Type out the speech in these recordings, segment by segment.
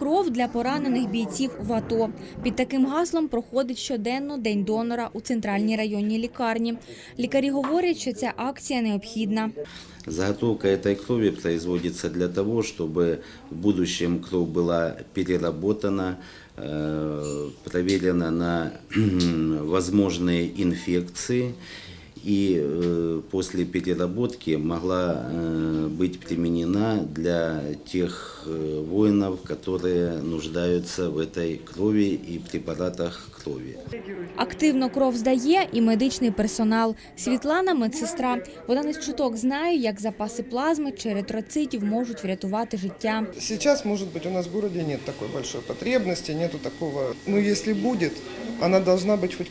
кров для поранених бійців в АТО. Під таким гаслом проходить щоденно День донора у центральній районній лікарні. Лікарі говорять, що ця акція необхідна. Заготовка этой крови производится для того, чтобы в будущем кровь была переработана, э, проверена на возможные инфекции и э, после переработки могла э, быть применена для тех э, воинов, которые нуждаются в этой крови и препаратах крови. Активно кров здає і медичний персонал. Світлана – медсестра. Вона не з чуток знає, як запаси плазми чи еритроцитів можуть врятувати життя. Сейчас, может быть, у нас в городе нет такой большой потребности, нету такого. Но если будет, она должна быть хоть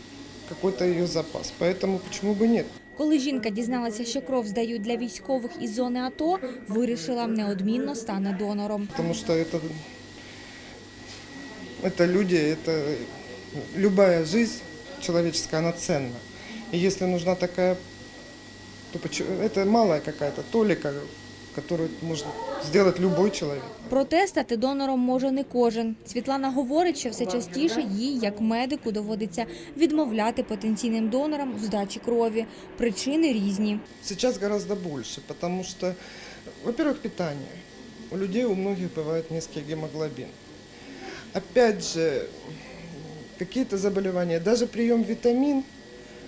какой-то ее запас. Поэтому почему бы нет? Коли жінка дізналася, що кров здають для військових із зони АТО, вирішила неодмінно стане донором. Потому что это, это люди, это любая жизнь человеческая, она ценна. И если нужна такая, то почему, это малая какая-то толика, которую может сделать любой человек. Проте стати донором може не кожен. Світлана говорить, що все частіше їй, як медику, доводиться відмовляти потенційним донорам в здачі крові. Причини різні. Сейчас гораздо больше, потому что, во-первых, питание. У людей у многих бывает низкий гемоглобин. Опять же, какие-то заболевания, даже прием витамин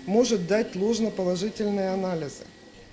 может дать ложноположительные анализы.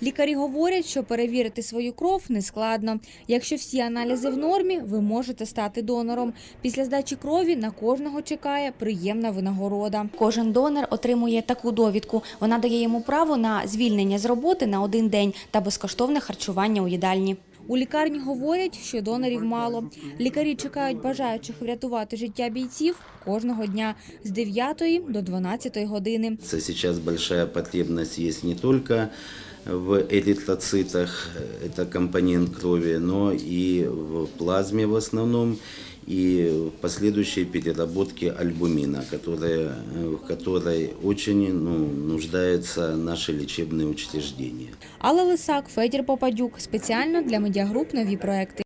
Лікарі говорять, що перевірити свою кров нескладно. Якщо всі аналізи в нормі, ви можете стати донором. Після здачі крові на кожного чекає приємна винагорода. Кожен донор отримує таку довідку. Вона дає йому право на звільнення з роботи на один день та безкоштовне харчування у їдальні. У лікарні говорять, що донорів мало. Лікарі чекають бажаючих врятувати життя бійців кожного дня з 9 до 12 години. Це Сейчас большая потребность есть не только в эритроцитах, это компонент крови, но и в плазме в основном, и в последующей переработке альбумина, которая, э, в которой очень ну, нуждаются наши лечебные учреждения. Алла Лисак, Федір Попадюк. Спеціально для медіагруп нові проекти.